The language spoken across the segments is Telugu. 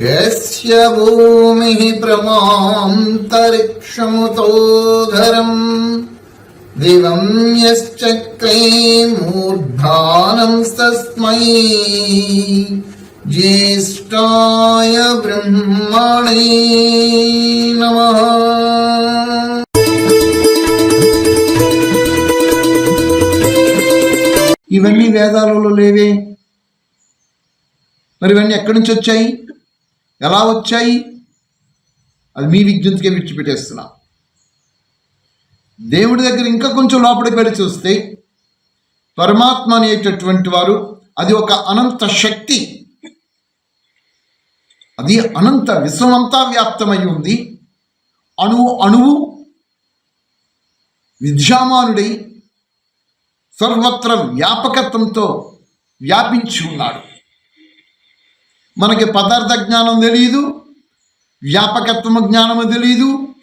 यस्य भूमिः प्रमान्तरिक्षमुतोधरम् दिवं यश्चक्रे मूर्धानंस्तस्मै ज्येष्ठाय ब्रह्मणे नमः ఇవన్నీ వేదాలలో లేవే మరి ఇవన్నీ ఎక్కడి నుంచి వచ్చాయి ఎలా వచ్చాయి అది మీ విజ్ఞతకే విడిచిపెట్టేస్తున్నా దేవుడి దగ్గర ఇంకా కొంచెం లోపలికి వెళ్ళి చూస్తే పరమాత్మ అనేటటువంటి వారు అది ఒక అనంత శక్తి అది అనంత విశ్వమంతా వ్యాప్తమై ఉంది. అణువు అణువు విద్యామానుడై సర్వత్ర వ్యాపకత్వంతో వ్యాపించి ఉన్నాడు. మనకి పదార్థ జ్ఞానం తెలియదు వ్యాపకత్వము జ్ఞానము తెలియదు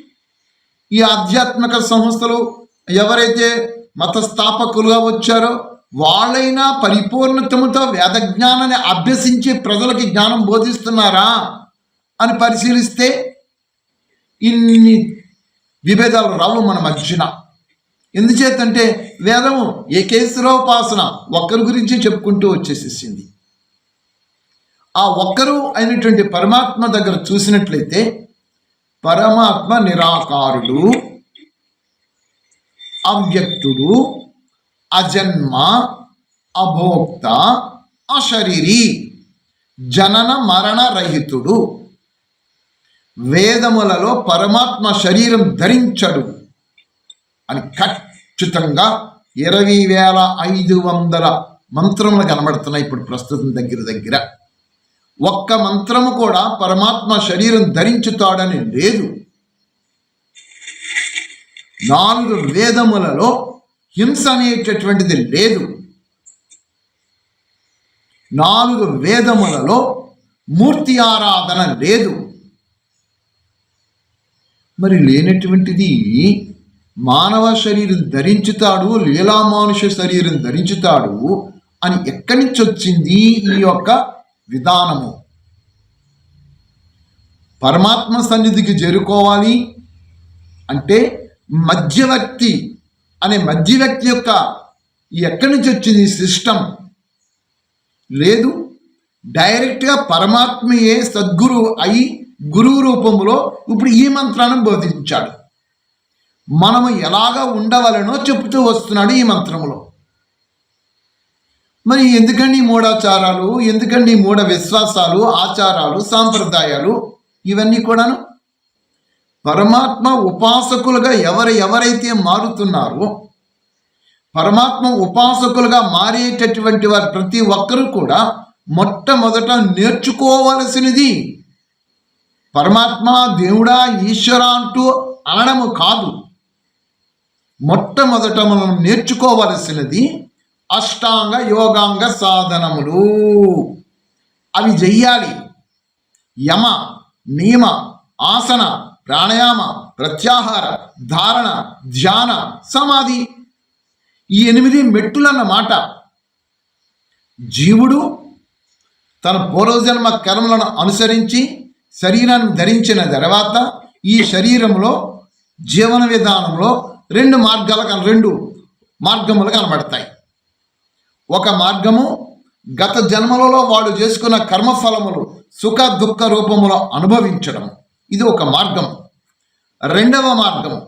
ఈ ఆధ్యాత్మిక సంస్థలు ఎవరైతే మత స్థాపకులుగా వచ్చారో వాళ్ళైనా పరిపూర్ణతముతో వేదజ్ఞానాన్ని అభ్యసించి ప్రజలకి జ్ఞానం బోధిస్తున్నారా అని పరిశీలిస్తే ఇన్ని విభేదాలు రావు మన మధ్యన. ఎందుచేతంటే వేదము ఏకేశ్వరోపాసన ఒక్కరి గురించి చెప్పుకుంటూ వచ్చేసేసింది. ఆ ఒక్కరు అయినటువంటి పరమాత్మ దగ్గర చూసినట్లయితే పరమాత్మ నిరాకారుడు అవ్యక్తుడు అజన్మ అభోక్త అశరీరి జనన మరణ రహితుడు. వేదములలో పరమాత్మ శరీరం ధరించడు అని ఖచ్చితంగా ఇరవై వేల ఐదు వందల మంత్రములు కనబడుతున్నాయి ఇప్పుడు ప్రస్తుతం దగ్గర దగ్గర. ఒక్క మంత్రము కూడా పరమాత్మ శరీరం ధరించుతాడని లేదు. నాలుగు వేదములలో హింస అనేటటువంటిది లేదు. నాలుగు వేదములలో మూర్తి ఆరాధన లేదు. మరి లేనటువంటిది మానవ శరీరం ధరించుతాడు లీలామానుష శరీరం ధరించుతాడు అని ఎక్కడి నుంచి వచ్చింది ఈ యొక్క విధానము? పరమాత్మ సన్నిధికి చేరుకోవాలి అంటే మధ్యవర్తి అనే మధ్య వ్యక్తి యొక్క ఎక్కడి నుంచి వచ్చింది ఈ సిస్టమ్ లేదు. డైరెక్ట్గా పరమాత్మయే సద్గురు అయి గురువు రూపంలో ఇప్పుడు ఈ మంత్రాన్ని బోధించాడు. మనము ఎలాగ ఉండవలనో చెబుతూ వస్తున్నాడు ఈ మంత్రంలో మరి ఎందుకండి మూఢాచారాలు? ఎందుకండి మూఢ విశ్వాసాలు ఆచారాలు సాంప్రదాయాలు? ఇవన్నీ కూడాను పరమాత్మ ఉపాసకులుగా ఎవరు ఎవరైతే మారుతున్నారో పరమాత్మ ఉపాసకులుగా మారేటటువంటి వారు ప్రతి ఒక్కరూ కూడా మొట్టమొదట నేర్చుకోవలసినది పరమాత్మ దేవుడా ఈశ్వర అంటూ అనడము కాదు. మొట్టమొదట మనం నేర్చుకోవలసినది అష్టాంగ యోగాంగ సాధనములు. అవి చెయ్యాలి యమ నియమ ఆసన ప్రాణాయామ ప్రత్యాహార ధారణ ధ్యాన సమాధి ఈ ఎనిమిది మెట్టులన్న మాట. జీవుడు తన పూర్వజన్మ కర్మలను అనుసరించి శరీరాన్ని ధరించిన తర్వాత ఈ శరీరంలో జీవన విధానంలో రెండు మార్గాలు రెండు మార్గములు కనబడతాయి. ఒక మార్గము గత జన్మలలో వాడు చేసుకున్న కర్మఫలములు సుఖ దుఃఖ రూపములో అనుభవించడం ఇది ఒక మార్గం. రెండవ మార్గం.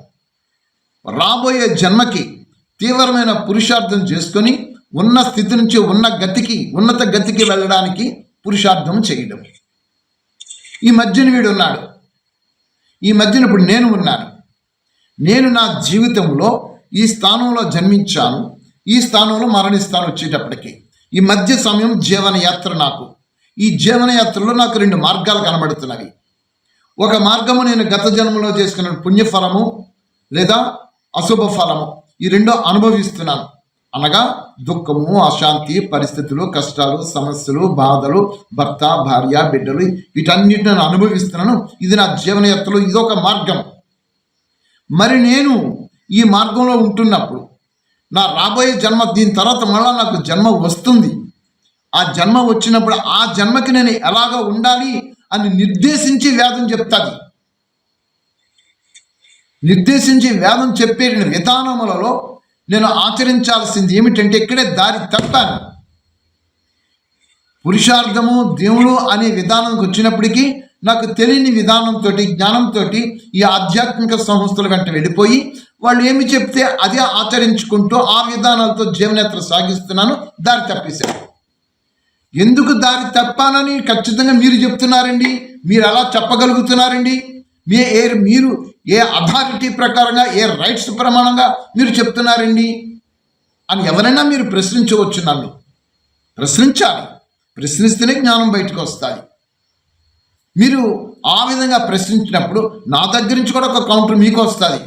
రాబోయే జన్మకి తీవ్రమైన పురుషార్థం చేసుకొని ఉన్న స్థితి నుంచి ఉన్న గతికి ఉన్నత గతికి వెళ్ళడానికి పురుషార్థం చేయడం. ఈ మధ్యన వీడు ఉన్నాడు. ఈ మధ్యన ఇప్పుడు నేను ఉన్నాను. నేను నా జీవితంలో ఈ స్థానంలో జన్మించాను. ఈ స్థానంలో మరణిస్తాను వచ్చేటప్పటికి. ఈ మధ్య సమయం జీవనయాత్ర నాకు. ఈ జీవనయాత్రలో నాకు రెండు మార్గాలు కనబడుతున్నవి. ఒక మార్గము నేను గత జన్మలో చేసుకున్న పుణ్యఫలము లేదా అశుభ ఫలము. ఈ రెండో అనుభవిస్తున్నాను. అనగా దుఃఖము అశాంతి పరిస్థితులు కష్టాలు సమస్యలు బాధలు భర్త భార్య బిడ్డలు వీటన్నిటిని నేను అనుభవిస్తున్నాను. ఇది నా జీవనయాత్రలో ఇదొక మార్గం. మరి నేను ఈ మార్గంలో ఉంటున్నప్పుడు నా రాబోయే జన్మ దీని తర్వాత మళ్ళీ నాకు జన్మ వస్తుంది. ఆ జన్మ వచ్చినప్పుడు ఆ జన్మకి నేను ఎలాగ ఉండాలి? అని నిర్దేశించి వేదం చెప్తుంది. నిర్దేశించి వేదం చెప్పే విధానములలో నేను ఆచరించాల్సింది ఏమిటంటే ఇక్కడే దారి తప్పాను. పురుషార్థము దేవుడు అనే విధానంకి వచ్చినప్పటికీ నాకు తెలియని విధానంతో జ్ఞానంతో ఈ ఆధ్యాత్మిక సంస్థల వెంట వెళ్ళిపోయి వాళ్ళు ఏమి చెప్తే అదే ఆచరించుకుంటూ ఆ విధానాలతో జీవనేత్ర సాగిస్తున్నాను దారి తప్పేశాను ఎందుకు దారి తప్పానని ఖచ్చితంగా మీరు చెప్తున్నారండి? మీరు ఎలా చెప్పగలుగుతున్నారండి? మీ ఏ మీరు ఏ అథారిటీ ప్రకారంగా ఏ రైట్స్ ప్రమాణంగా మీరు చెప్తున్నారండి? అని ఎవరైనా మీరు ప్రశ్నించవచ్చు నన్ను. ప్రశ్నించాలి. ప్రశ్నిస్తేనే జ్ఞానం బయటకు వస్తాయి మీరు ఆ విధంగా ప్రశ్నించినప్పుడు నా దగ్గర నుంచి కూడా ఒక కౌంటర్ మీకు వస్తుంది.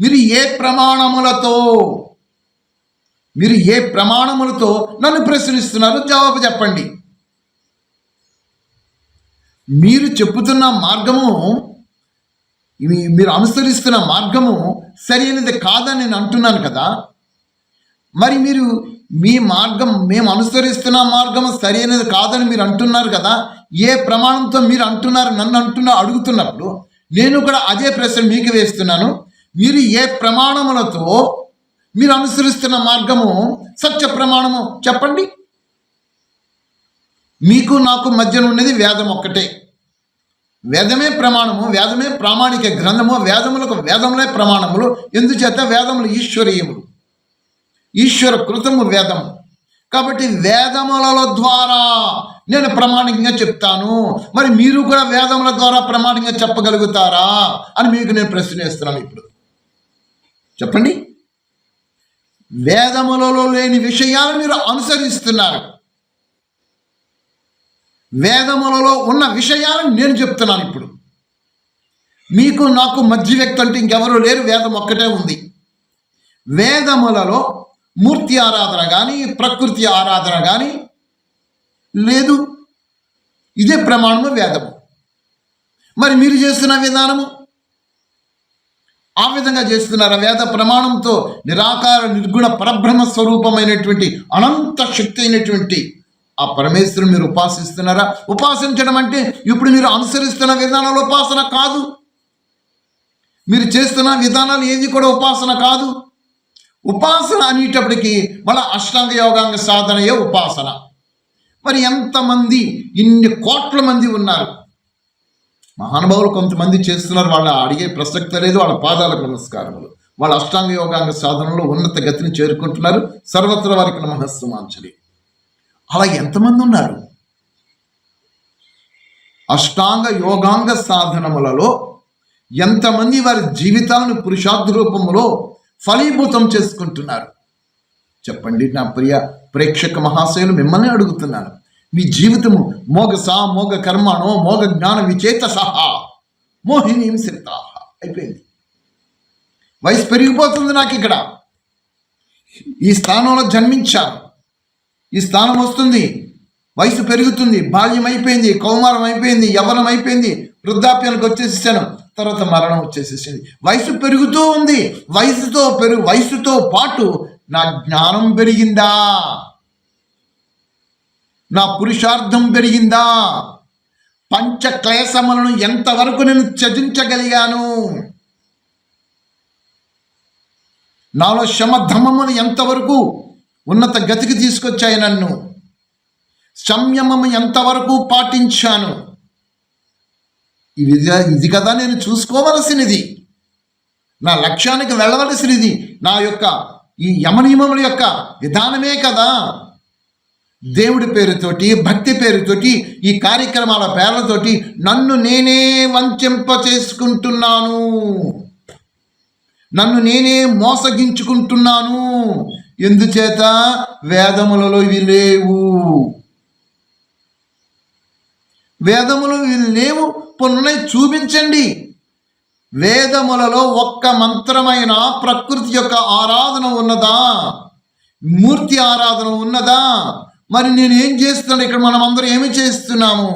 మీరు ఏ ప్రమాణములతో మీరు ఏ ప్రమాణములతో నన్ను ప్రశ్నిస్తున్నారు జవాబు చెప్పండి. మీరు చెప్పుతున్న మార్గము మీరు అనుసరిస్తున్న మార్గము సరైనది కాదని నేను అంటున్నాను కదా. మరి మీరు మీ మార్గం మేము అనుసరిస్తున్న మార్గం సరైనది కాదని మీరు అంటున్నారు కదా. ఏ ప్రమాణంతో మీరు అంటున్నారు నన్ను అంటున్నా అడుగుతున్నప్పుడు నేను కూడా అదే ప్రశ్న మీకు వేస్తున్నాను. మీరు ఏ ప్రమాణములతో మీరు అనుసరిస్తున్న మార్గము సత్య ప్రమాణము చెప్పండి. మీకు నాకు మధ్యన ఉన్నది వేదం ఒక్కటే. వేదమే ప్రమాణము వేదమే ప్రామాణిక గ్రంథము వేదములకు వేదములే ప్రమాణములు. ఎందుచేత? వేదములు ఈశ్వరీయములు. ఈశ్వర కృతము వేదము. కాబట్టి వేదముల ద్వారా నేను ప్రామాణికంగా చెప్తాను. మరి మీరు కూడా వేదముల ద్వారా ప్రామాణికంగా చెప్పగలుగుతారా? అని మీకు నేను ప్రశ్న వేస్తున్నాను ఇప్పుడు. చెప్పండి. వేదములలో లేని విషయాలు మీరు అనుసరిస్తున్నారు. వేదములలో ఉన్న విషయాలను నేను చెప్తున్నాను ఇప్పుడు. మీకు నాకు మధ్య వ్యక్తి అంటే ఇంకెవరూ లేరు వేదం ఒక్కటే ఉంది. వేదములలో మూర్తి ఆరాధన కానీ ప్రకృతి ఆరాధన కానీ లేదు. ఇదే ప్రమాణము వేదము. మరి మీరు చేస్తున్న విధానము? ఆ విధంగా చేస్తున్నారు వేద ప్రమాణంతో నిరాకార నిర్గుణ పరబ్రహ్మ స్వరూపమైనటువంటి అనంత శక్తి అయినటువంటి ఆ పరమేశ్వరుని మీరు ఉపాసిస్తున్నారా? ఉపాసించడం అంటే ఇప్పుడు మీరు అనుసరిస్తున్న విధానాలు ఉపాసన కాదు. మీరు చేస్తున్న విధానాలు ఏది కూడా ఉపాసన కాదు. ఉపాసన అనేటప్పటికీ మన అష్టాంగ యోగాంగ సాధనయే ఉపాసన. మరి ఎంతమంది ఇన్ని కోట్ల మంది ఉన్నారు? మహానుభావులు కొంతమంది చేస్తున్నారు వాళ్ళ అడిగే ప్రసక్తి లేదు వాళ్ళ పాదాలకు నమస్కారములు. వాళ్ళ అష్టాంగ యోగాంగ సాధనలో ఉన్నత గతిని చేరుకుంటున్నారు సర్వత్ర వారికి నమహస్సుమాంచలి అలా ఎంతమంది ఉన్నారు? అష్టాంగ యోగాంగ సాధనములలో ఎంతమంది వారి జీవితాలను పురుషార్థ రూపంలో ఫలీభూతం చేసుకుంటున్నారు? చెప్పండి నా ప్రియ ప్రేక్షక మహాశయులు మిమ్మల్ని అడుగుతున్నాను. మీ జీవితము మోగ సా మోగ కర్మణో మోగ జ్ఞాన విచేత సహా మోహినీం సిద్ధాహ అయిపోయింది. వయసు పెరిగిపోతుంది నాకు ఇక్కడ. ఈ స్థానంలో జన్మించాను. ఈ స్థానం వస్తుంది. వయసు పెరుగుతుంది. బాల్యం అయిపోయింది. కౌమారం అయిపోయింది. యవనం అయిపోయింది. వృద్ధాప్యానికి వచ్చేసేసాను. తర్వాత మరణం వచ్చేసేసింది. వయసు పెరుగుతూ ఉంది. వయసుతో పెరుగు వయసుతో పాటు నా జ్ఞానం పెరిగిందా? నా పురుషార్థం పెరిగిందా? పంచ క్లేశములను ఎంతవరకు నేను త్యజించగలిగాను? నాలో శమధమమును ఎంతవరకు ఉన్నత గతికి తీసుకొచ్చాయి నన్ను? సంయమము ఎంతవరకు పాటించాను? ఇది ఇది కదా నేను చూసుకోవలసినది. నా లక్ష్యానికి వెళ్ళవలసినది. నా యొక్క ఈ యమనియమముల యొక్క విధానమే కదా. దేవుడి పేరుతోటి భక్తి పేరుతోటి ఈ కార్యక్రమాల పేర్లతోటి నన్ను నేనే వంచింప చేసుకుంటున్నాను నన్ను నేనే మోసగించుకుంటున్నాను. ఎందుచేత? వేదములలో ఇవి లేవు. వేదములు ఇవి లేవు పొన్నున్నాయి చూపించండి. వేదములలో ఒక్క మంత్రమైన ప్రకృతి యొక్క ఆరాధన ఉన్నదా? మూర్తి ఆరాధన ఉన్నదా? మరి నేను ఏం చేస్తున్నాను? ఇక్కడ మనం అందరం ఏమి చేస్తున్నాము?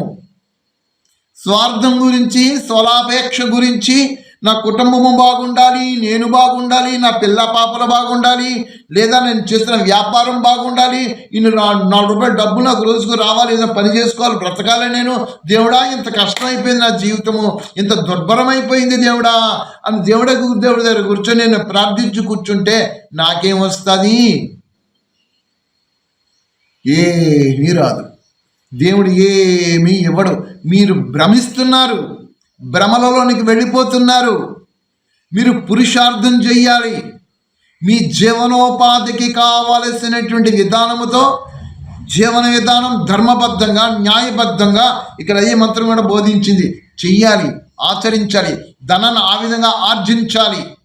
స్వార్థం గురించి స్వలాపేక్ష గురించి నా కుటుంబము బాగుండాలి నేను బాగుండాలి నా పిల్ల పాపలు బాగుండాలి లేదా నేను చేస్తున్న వ్యాపారం బాగుండాలి ఇన్ని నాలుగు రూపాయలు డబ్బు నాకు రోజుకు రావాలి ఏదైనా పని చేసుకోవాలి బ్రతకాలి నేను. దేవుడా ఇంత కష్టం అయిపోయింది నా జీవితము ఇంత దుర్భరమైపోయింది దేవుడా అని దేవుడ దేవుడి దగ్గర కూర్చొని నేను ప్రార్థించి కూర్చుంటే నాకేం వస్తుంది? ఏమీ రాదు. దేవుడు ఏమీ ఇవ్వడు. మీరు భ్రమిస్తున్నారు. భ్రమలలోనికి వెళ్ళిపోతున్నారు. మీరు పురుషార్థం చెయ్యాలి మీ జీవనోపాధికి కావలసినటువంటి విధానముతో జీవన విధానం ధర్మబద్ధంగా న్యాయబద్ధంగా ఇక్కడ ఏ మంత్రం కూడా బోధించింది. చెయ్యాలి ఆచరించాలి ధనాన్ని ఆ విధంగా ఆర్జించాలి.